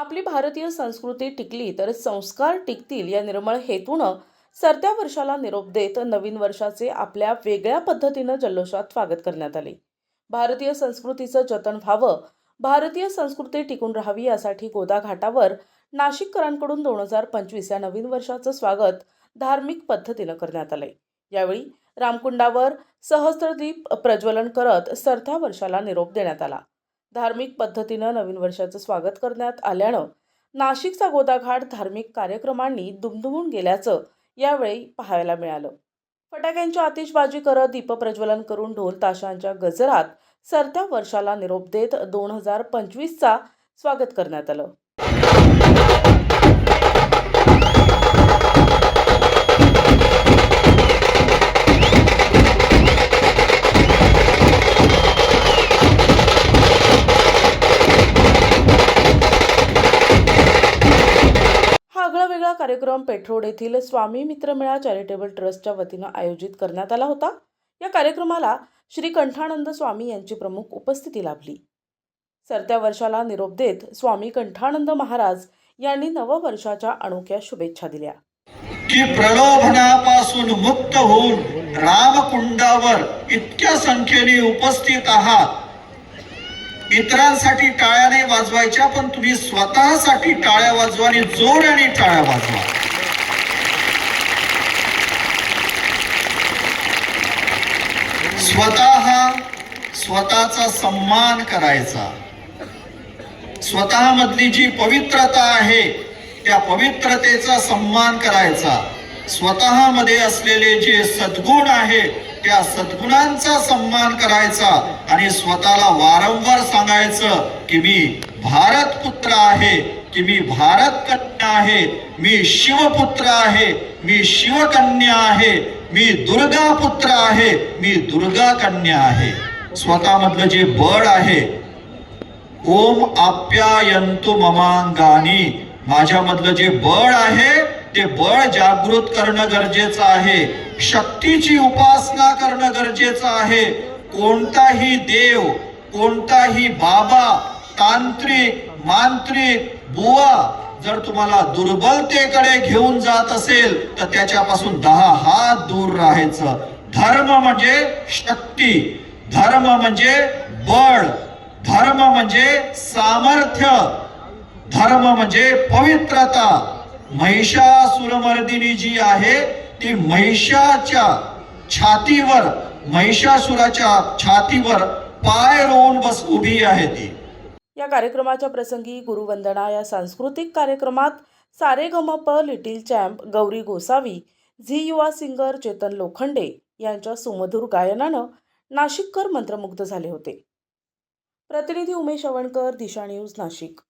आपली भारतीय संस्कृती टिकली तर संस्कार टिकतील या निर्मळ हेतूनं सरत्या वर्षाला निरोप देत नवीन वर्षाचे आपल्या वेगळ्या पद्धतीनं जल्लोषात स्वागत करण्यात आले. भारतीय संस्कृतीचं जतन व्हावं भारतीय संस्कृती टिकून राहावी यासाठी गोदा घाटावर नाशिककरांकडून दोन हजार पंचवीस या नवीन वर्षाचं स्वागत धार्मिक पद्धतीनं करण्यात आलंय. यावेळी रामकुंडावर सहस्त्रदीप प्रज्वलन करत सरत्या वर्षाला निरोप देण्यात आला. धार्मिक पद्धतीनं नवीन वर्षाचं स्वागत करण्यात आल्यानं नाशिकचा गोदाघाट धार्मिक कार्यक्रमांनी दुमदुमून गेल्याचं यावेळी पाहायला मिळालं. फटाक्यांची आतिषबाजी करत दीपप्रज्वलन करून ढोल ताशांच्या गजरात सरत्या वर्षाला निरोप देत दोन हजार पंचवीसचा स्वागत करण्यात आलं. वेगळा कार्यक्रम पेठरोड येथील स्वामी मित्रमेळा चॅरिटेबल ट्रस्टच्या वतीनं आयोजित करण्यात आला होता. या कार्यक्रमाला श्री कंठानंद स्वामी यांची प्रमुख उपस्थिती लाभली. सरत्या वर्षाला निरोप देत स्वामी कंठानंद महाराज यांनी नववर्षाच्या अनोख्या शुभेच्छा दिल्या. की प्रलोभनापासून मुक्त होऊन रामकुंडावर इतक्या संख्येने उपस्थित आहात इतरांसाठी टाळ्या नाही वाजवायच्या पण तुम्ही स्वतःसाठी टाळ्या वाजवा आणि जोराने टाळ्या वाजवा. स्वतः स्वतःचा सन्मान करायचा. स्वतः मधली जी पवित्रता आहे त्या पवित्रतेचा सन्मान करायचा. स्वतःमध्ये असलेले जे सद्गुण आहे त्या सद्गुणांचा सन्मान करायचा आणि स्वतःला वारंवार सांगायचं की मी भारत पुत्र आहे की मी भारत कन्या आहे मी शिवपुत्र आहे मी शिवकन्या आहे मी दुर्गा पुत्र आहे मी दुर्गा कन्या आहे. स्वतःमधलं जे बळ आहे ओम आप्यायंतु ममांगानी. माझ्यामधलं जे बळ आहे ते बळ जागृत करणं गरजेचं आहे. शक्तीची उपासना करणं गरजेचं आहे. कोणताही देव कोणताही बाबा तांत्रिक मांत्रिक बुवा जर तुम्हाला दुर्बलतेकडे घेऊन जात असेल तर त्याच्यापासून दहा हात दूर राहायचं. धर्म म्हणजे शक्ती. धर्म म्हणजे बळ. धर्म म्हणजे सामर्थ्य. धर्म म्हणजे पवित्रता. महिषासुरमर्दिनी जी आहे. ती महिषाच्या छातीवर महिषासुराच्या छातीवर पाय रोवून बस उभी आहे ती. या कार्यक्रमाच्या प्रसंगी गुरुवंदना या सांस्कृतिक कार्यक्रमात Sa Re Ga Ma Pa little champ Gauri Gosavi Zee Yuva singer Chetan Lokhande यांच्या सुमधुर गायनानं नाशिककर मंत्रमुग्ध झाले होते. प्रतिनिधी उमेश अवणकर दिशा न्यूज नाशिक.